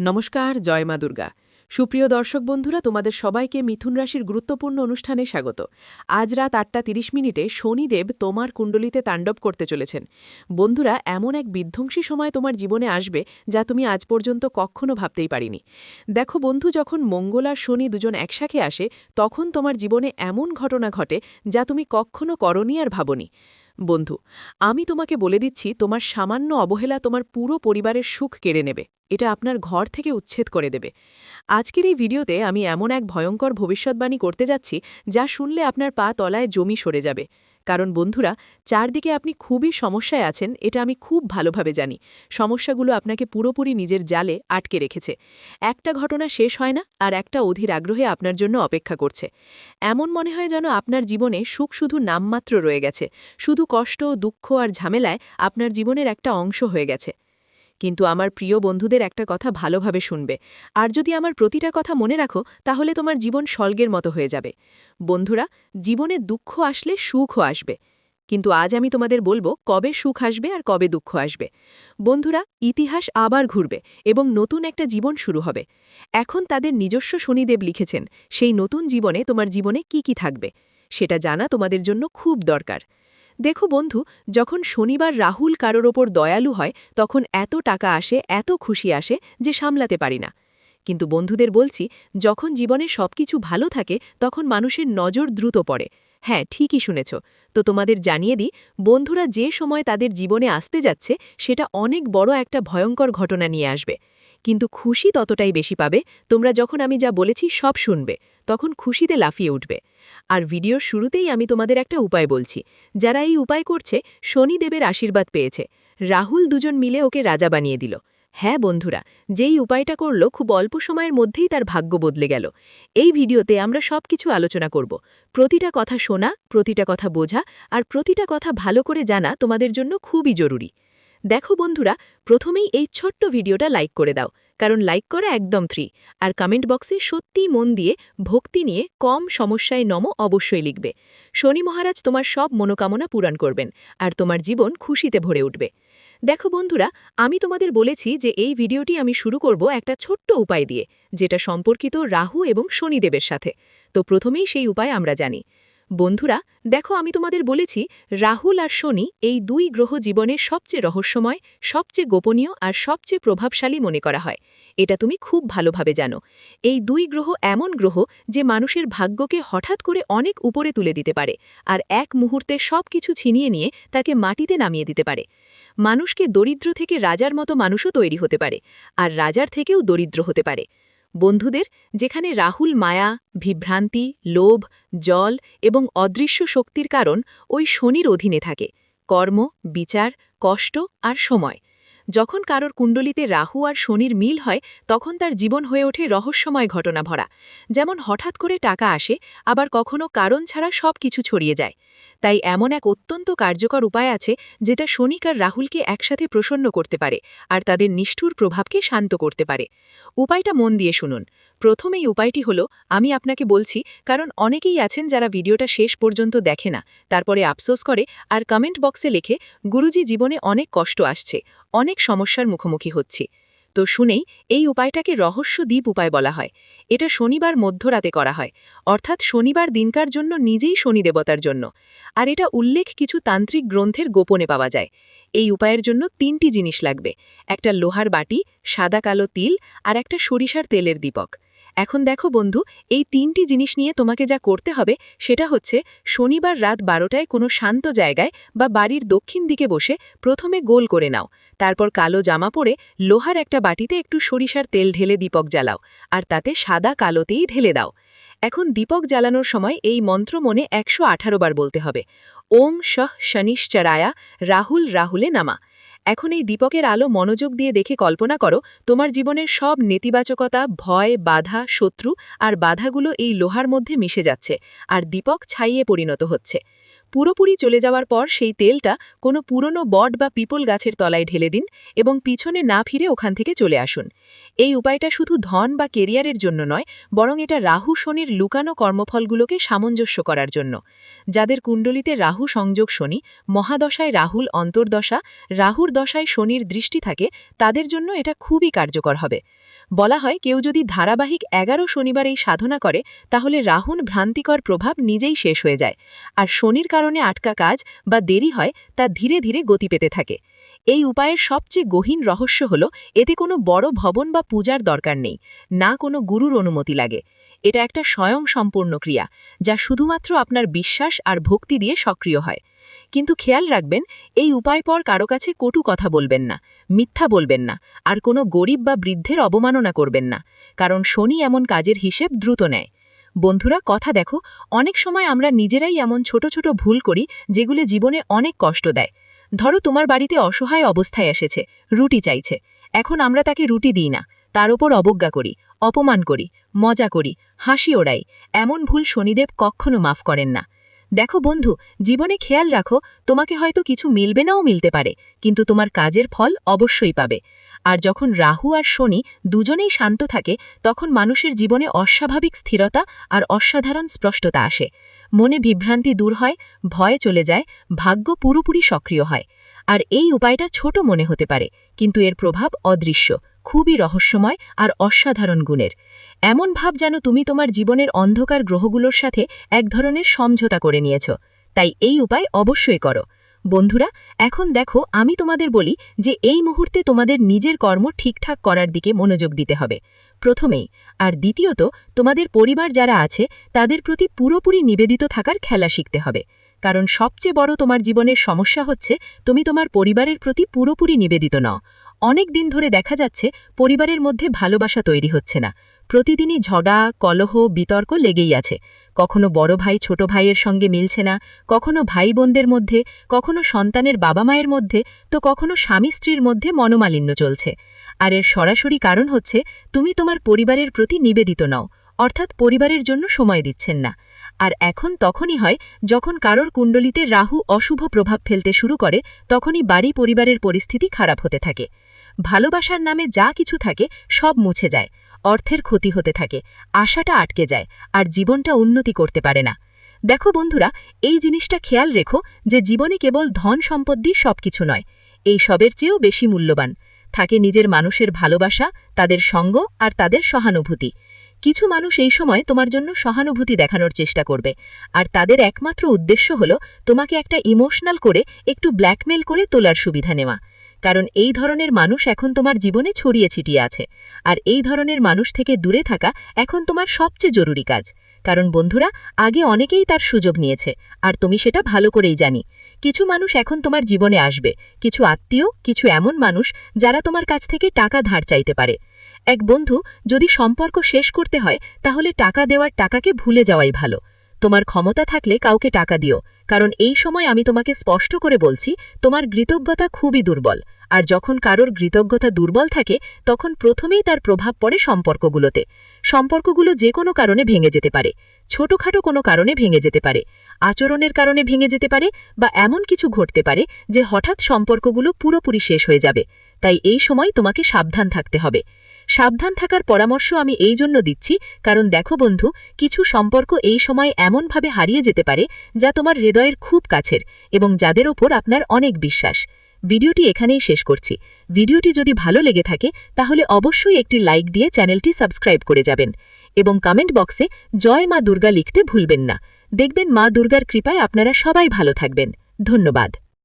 নমস্কার, জয় মা দুর্গা। সুপ্রিয় দর্শক বন্ধুরা, তোমাদের সবাইকে মিথুন রাশির গুরুত্বপূর্ণ অনুষ্ঠানে স্বাগত। আজ রাত আটটা তিরিশ মিনিটে শনিদেব তোমার কুণ্ডলিতে তাণ্ডব করতে চলেছেন। বন্ধুরা, এমন এক বিধ্বংসী সময় তোমার জীবনে আসবে যা তুমি আজ পর্যন্ত কখনো ভাবতেই পারিনি। দেখো বন্ধু, যখন মঙ্গল আর শনি দুজন একসাথে আসে, তখন তোমার জীবনে এমন ঘটনা ঘটে যা তুমি কখনো করনি আর ভাবনি। বন্ধু, আমি তোমাকে বলে দিচ্ছি, তোমার সামান্য অবহেলা তোমার পুরো পরিবারের সুখ কেড়ে নেবে। এটা আপনার ঘর থেকে উচ্ছেদ করে দেবে। আজকের এই ভিডিওতে আমি এমন এক ভয়ঙ্কর ভবিষ্যৎবাণী করতে যাচ্ছি, যা শুনলে আপনার পা তলায় জমি সরে যাবে। কারণ বন্ধুরা, চারদিকে আপনি খুবই সমস্যায় আছেন, এটা আমি খুব ভালোভাবে জানি। সমস্যাগুলো আপনাকে পুরোপুরি নিজের জালে আটকে রেখেছে। একটা ঘটনা শেষ হয় না, আর একটা অধীর আগ্রহে আপনার জন্য অপেক্ষা করছে। এমন মনে হয় যেন আপনার জীবনে সুখ শুধু নামমাত্র রয়ে গেছে। শুধু কষ্ট, দুঃখ আর ঝামেলায় আপনার জীবনের একটা অংশ হয়ে গেছে। কিন্তু আমার প্রিয় বন্ধুদের একটা কথা ভালোভাবে শুনবে। আর যদি আমার প্রতিটা কথা মনে রাখো, তাহলে তোমার জীবন স্বর্গের মতো হয়ে যাবে। বন্ধুরা, জীবনে দুঃখ আসলে সুখও আসবে। কিন্তু আজ আমি তোমাদের বলব, কবে সুখ আসবে আর কবে দুঃখ আসবে। বন্ধুরা, ইতিহাস আবার ঘুরবে এবং নতুন একটা জীবন শুরু হবে। এখন তাদের নিজস্ব শনিদেব লিখেছেন, সেই নতুন জীবনে তোমার জীবনে কি কি থাকবে? সেটা জানা তোমাদের জন্য খুব দরকার। দেখো বন্ধু, যখন শনিবার রাহুল কারোর ওপর দয়ালু হয়, তখন এত টাকা আসে, এত খুশি আসে যে সামলাতে পারি না। কিন্তু বন্ধুদের বলছি, যখন জীবনে সবকিছু ভালো থাকে, তখন মানুষের নজর দ্রুত পড়ে। হ্যাঁ ঠিকই শুনেছ। তো তোমাদের জানিয়ে দিই, বন্ধুরা যে সময় তাদের জীবনে আসতে যাচ্ছে, সেটা অনেক বড় একটা ভয়ঙ্কর ঘটনা নিয়ে আসবে। কিন্তু খুশি ততটাই বেশি পাবে। তোমরা যখন আমি যা বলেছি সব শুনবে, তখন খুশিতে লাফিয়ে উঠবে। আর ভিডিওর শুরুতেই আমি তোমাদের একটা উপায় বলছি। যারা এই উপায় করছে, শনিদেবের আশীর্বাদ পেয়েছে। রাহুল দুজন মিলে ওকে রাজা বানিয়ে দিল। হ্যাঁ বন্ধুরা, যেই উপায়টা করল খুব অল্প সময়ের মধ্যেই তার ভাগ্য বদলে গেল। এই ভিডিওতে আমরা সব কিছু আলোচনা করব। প্রতিটা কথা শোনা, প্রতিটা কথা বোঝা, আর প্রতিটা কথা ভালো করে জানা তোমাদের জন্য খুবই জরুরি। দেখো বন্ধুরা, প্রথমেই এই ছোট্ট ভিডিওটা লাইক করে দাও, কারণ লাইক করা একদম ফ্রি আর কমেন্ট বক্সে সত্যিই মন দিয়ে ভক্তি নিয়ে কম সমস্যায় নম অবশ্যই লিখবে। শনি মহারাজ তোমার সব মনোকামনা পূরণ করবেন, আর তোমার জীবন খুশিতে ভরে উঠবে। দেখো বন্ধুরা, আমি তোমাদের বলেছি যে এই ভিডিওটি আমি শুরু করব একটা ছোট্ট উপায় দিয়ে, যেটা সম্পর্কিত রাহু এবং শনিদেবের সাথে। তো প্রথমেই সেই উপায় আমরা জানি। বন্ধুরা, দেখো আমি তোমাদের বলেছি, রাহুল আর শনি এই দুই গ্রহ জীবনের সবচেয়ে রহস্যময়, সবচেয়ে গোপনীয় আর সবচেয়ে প্রভাবশালী মনে করা হয়। এটা তুমি খুব ভালোভাবে জানো। এই দুই গ্রহ এমন গ্রহ যে মানুষের ভাগ্যকে হঠাৎ করে অনেক উপরে তুলে দিতে পারে আর এক মুহূর্তে সব কিছু ছিনিয়ে নিয়ে তাকে মাটিতে নামিয়ে দিতে পারে। মানুষকে দরিদ্র থেকে রাজার মতো মানুষও তৈরি হতে পারে আর রাজার থেকেও দরিদ্র হতে পারে। বন্ধুদের, যেখানে রাহুল মায়া, বিভ্রান্তি, লোভ, জল এবং অদৃশ্য শক্তির কারণ ওই শনির অধীনে থাকে। কর্ম, বিচার, কষ্ট আর সময়। যখন কারোর কুণ্ডলিতে রাহু আর শনির মিল হয়, তখন তার জীবন হয়ে ওঠে রহস্যময় ঘটনা ভরা যেমন হঠাৎ করে টাকা আসে, আবার কখনো কারণ ছাড়া সব কিছু ছড়িয়ে যায়। তাই এমন এক অত্যন্ত কার্যকর উপায় আছে যেটা শনিক আর রাহুলকে একসাথে প্রসন্ন করতে পারে আর তাদের নিষ্ঠুর প্রভাবকে শান্ত করতে পারে। উপায়টা মন দিয়ে শুনুন। প্রথম এই উপায়টি হলো, আমি আপনাকে বলছি, কারণ অনেকেই আছেন যারা ভিডিওটা শেষ পর্যন্ত দেখে না, তারপরে আফসোস করে আর কমেন্ট বক্সে লেখে, গুরুজি জীবনে অনেক কষ্ট আসছে, অনেক সমস্যার মুখোমুখি হচ্ছি। তো শুনেই এই উপায়টাকে রহস্য দ্বীপ উপায় বলা হয়। এটা শনিবার মধ্যরাতে করা হয়। অর্থাৎ শনিবার দিনকার জন্য নিজেই শনি দেবতার জন্য। আর এটা উল্লেখ কিছু তান্ত্রিক গ্রন্থের গোপনে পাওয়া যায়। এই উপায়ের জন্য তিনটি জিনিস লাগবে। একটা লোহার বাটি, সাদা কালো তিল আর একটা সরিষার তেলের দীপক। এখন দেখো বন্ধু, এই তিনটি জিনিস নিয়ে তোমাকে যা করতে হবে সেটা হচ্ছে শনিবার রাত বারোটায় কোনো শান্ত জায়গায় বা বাড়ির দক্ষিণ দিকে বসে প্রথমে গোল করে নাও। তারপর কালো জামা পরে লোহার একটা বাটিতে একটু সরিষার তেল ঢেলে দীপক জ্বালাও, আর তাতে সাদা কালোতেই ঢেলে দাও। এখন দীপক জ্বালানোর সময় এই মন্ত্র মনে একশো আঠারো বার বলতে হবে। ওম শহ শনিশ্চরায়া রাহুল রাহুলে নামা। এখন এই দীপকের আলো মনোযোগ দিয়ে দেখে কল্পনা করো, তোমার জীবনের সব নেতিবাচকতা, ভয়, বাধা, শত্রু আর বাধাগুলো এই লোহার মধ্যে মিশে যাচ্ছে, আর দীপক ছাইয়ে পরিণত হচ্ছে। পুরোপুরি চলে যাওয়ার পর সেই তেলটা কোনো পুরনো বট বা পিপল গাছের তলায় ঢেলে দিন এবং পিছনে না ফিরে ওখান থেকে চলে আসুন। এই উপায়টা শুধু ধন বা কেরিয়ারের জন্য নয়, বরং এটা রাহু শনির লুকানো কর্মফলগুলোকে সামঞ্জস্য করার জন্য। যাদের কুণ্ডলিতে রাহু সংযোগ শনি, মহাদশায় রাহুল অন্তর্দশা, রাহুর দশায় শনির দৃষ্টি থাকে, তাদের জন্য এটা খুবই কার্যকর হবে। বলা হয় কেউ যদি ধারাবাহিক এগারো শনিবার এই সাধনা করে, তাহলে রাহুন ভ্রান্তিকর প্রভাব নিজেই শেষ হয়ে যায়। আর শনির কারণে আটকা কাজ বা দেরি হয়, তা ধীরে ধীরে গতি পেতে থাকে। এই উপায়ের সবচেয়ে গহীন রহস্য হল, এতে কোনো বড় ভবন বা পূজার দরকার নেই, না কোনো গুরুর অনুমতি লাগে। এটা একটা স্বয়ং সম্পূর্ণ ক্রিয়া, যা শুধুমাত্র আপনার বিশ্বাস আর ভক্তি দিয়ে সক্রিয় হয়। কিন্তু খেয়াল রাখবেন, এই উপায় পর কারও কাছে কটু কথা বলবেন না, মিথ্যা বলবেন না, আর কোনো গরিব বা বৃদ্ধের অবমাননা করবেন না, কারণ শনি এমন কাজের হিসেব দ্রুত নেয়। বন্ধুরা, কথা দেখো, অনেক সময় আমরা নিজেরাই এমন ছোট ছোট ভুল করি যেগুলো জীবনে অনেক কষ্ট দেয়। ধরো, তোমার বাড়িতে অসহায় অবস্থায় এসেছে, রুটি চাইছে, এখন আমরা তাকে রুটি দিই না, তার ওপর অবজ্ঞা করি, অপমান করি, মজা করি, হাসি ওড়াই, এমন ভুল শনিদেব কখনো মাফ করেন না। দেখো বন্ধু, জীবনে খেয়াল রাখো, তোমাকে হয়তো কিছু মিলবে নাও মিলতে পারে, কিন্তু তোমার কাজের ফল অবশ্যই পাবে। আর যখন রাহু আর শনি দুজনেই শান্ত থাকে, তখন মানুষের জীবনে অস্বাভাবিক স্থিরতা আর অসাধারণ স্পষ্টতা আসে। মনে বিভ্রান্তি দূর হয়, ভয় চলে যায়, ভাগ্য পুরোপুরি সক্রিয় হয়। আর এই উপায়টা ছোট মনে হতে পারে, কিন্তু এর প্রভাব অদৃশ্য। খুবই রহস্যময় আর অসাধারণ গুণের। এমন ভাব যেন তুমি তোমার জীবনের অন্ধকার গ্রহগুলোর সাথে এক ধরনের সমঝোতা করে নিয়েছ। তাই এই উপায় অবশ্যই করো। বন্ধুরা, এখন দেখো আমি তোমাদের বলি যে এই মুহূর্তে তোমাদের নিজের কর্ম ঠিকঠাক করার দিকে মনোযোগ দিতে হবে। প্রথমেই, আর দ্বিতীয়ত, তোমাদের পরিবার যারা আছে, তাদের প্রতি পুরোপুরি নিবেদিত থাকার খেলা শিখতে হবে। কারণ সবচেয়ে বড় তোমার জীবনের সমস্যা হচ্ছে, তুমি তোমার পরিবারের প্রতি পুরোপুরি নিবেদিত নও। অনেক দিন ধরে দেখা যাচ্ছে পরিবারের মধ্যে ভালোবাসা তৈরি হচ্ছে না। প্রতিদিনই ঝগড়া, কলহ, বিতর্ক লেগেই আছে। কখনো বড় ভাই ছোট ভাইয়ের সঙ্গে মিলছে না, কখনো ভাই বোনদের মধ্যে, কখনো সন্তানের বাবা মায়ের মধ্যে, তো কখনো স্বামী স্ত্রীর মধ্যে মনোমালিন্য চলছে। আর এর সরাসরি কারণ হচ্ছে, তুমি তোমার পরিবারের প্রতি নিবেদিত নও, অর্থাৎ পরিবারের জন্য সময় দিচ্ছেন না। আর এখন তখনই হয়, যখন কারোর কুণ্ডলিতে রাহু অশুভ প্রভাব ফেলতে শুরু করে, তখনই বাড়ি পরিবারের পরিস্থিতি খারাপ হতে থাকে। ভালোবাসার নামে যা কিছু থাকে সব মুছে যায়, অর্থের ক্ষতি হতে থাকে, আশাটা আটকে যায়, আর জীবনটা উন্নতি করতে পারে না। দেখো বন্ধুরা, এই জিনিসটা খেয়াল রেখো যে জীবনে কেবল ধন সম্পত্তি সবকিছু নয়, এই সবের চেয়েও বেশি মূল্যবান। থাকে নিজের মানুষের ভালোবাসা, তাদের সঙ্গ আর তাদের সহানুভূতি। কিছু মানুষ এই সময় তোমার জন্য সহানুভূতি দেখানোর চেষ্টা করবে, আর তাদের একমাত্র উদ্দেশ্য হল তোমাকে একটা ইমোশনাল করে একটু ব্ল্যাকমেল করে তোলার সুবিধা নেওয়া। কারণ এই ধরনের মানুষ এখন তোমার জীবনে ছড়িয়ে ছিটিয়ে আছে। আর এই ধরনের মানুষ থেকে দূরে থাকা এখন তোমার সবচেয়ে জরুরি কাজ। কারণ বন্ধুরা, আগে অনেকেই তার সুযোগ নিয়েছে, আর তুমি সেটা ভালো করেই জানি। কিছু মানুষ এখন তোমার জীবনে আসবে, কিছু আত্মীয়, কিছু এমন মানুষ যারা তোমার কাছ থেকে টাকা ধার চাইতে পারে। এক বন্ধু, যদি সম্পর্ক শেষ করতে হয়, তাহলে টাকা দেওয়ার টাকাকে ভুলে যাওয়াই ভালো। তোমার ক্ষমতা থাকলে কাউকে টাকা দিও, কারণ এই সময় আমি তোমাকে স্পষ্ট করে বলছি, তোমার কৃতজ্ঞতা খুবই দুর্বল। আর যখন কারোর কৃতজ্ঞতা দুর্বল থাকে, তখন প্রথমেই তার প্রভাব পড়ে সম্পর্কগুলোতে। সম্পর্কগুলো যে কোনো কারণে ভেঙে যেতে পারে, ছোটখাটো কোনো কারণে ভেঙে যেতে পারে, আচরণের কারণে ভেঙে যেতে পারে, বা এমন কিছু ঘটতে পারে যে হঠাৎ সম্পর্কগুলো পুরোপুরি শেষ হয়ে যাবে। তাই এই সময় তোমাকে সাবধান থাকতে হবে। সাবধান থাকার পরামর্শ আমি এই জন্য দিচ্ছি, কারণ দেখো বন্ধু, কিছু সম্পর্ক এই সময় এমনভাবে হারিয়ে যেতে পারে, যা তোমার হৃদয়ের খুব কাছের এবং যাদের ওপর আপনার অনেক বিশ্বাস। ভিডিওটি এখানেই শেষ করছি। ভিডিওটি যদি ভালো লেগে থাকে, তাহলে অবশ্যই একটি লাইক দিয়ে চ্যানেলটি সাবস্ক্রাইব করে যাবেন এবং কমেন্ট বক্সে জয় মা দুর্গা লিখতে ভুলবেন না। দেখবেন মা দুর্গার কৃপায় আপনারা সবাই ভালো থাকবেন। ধন্যবাদ।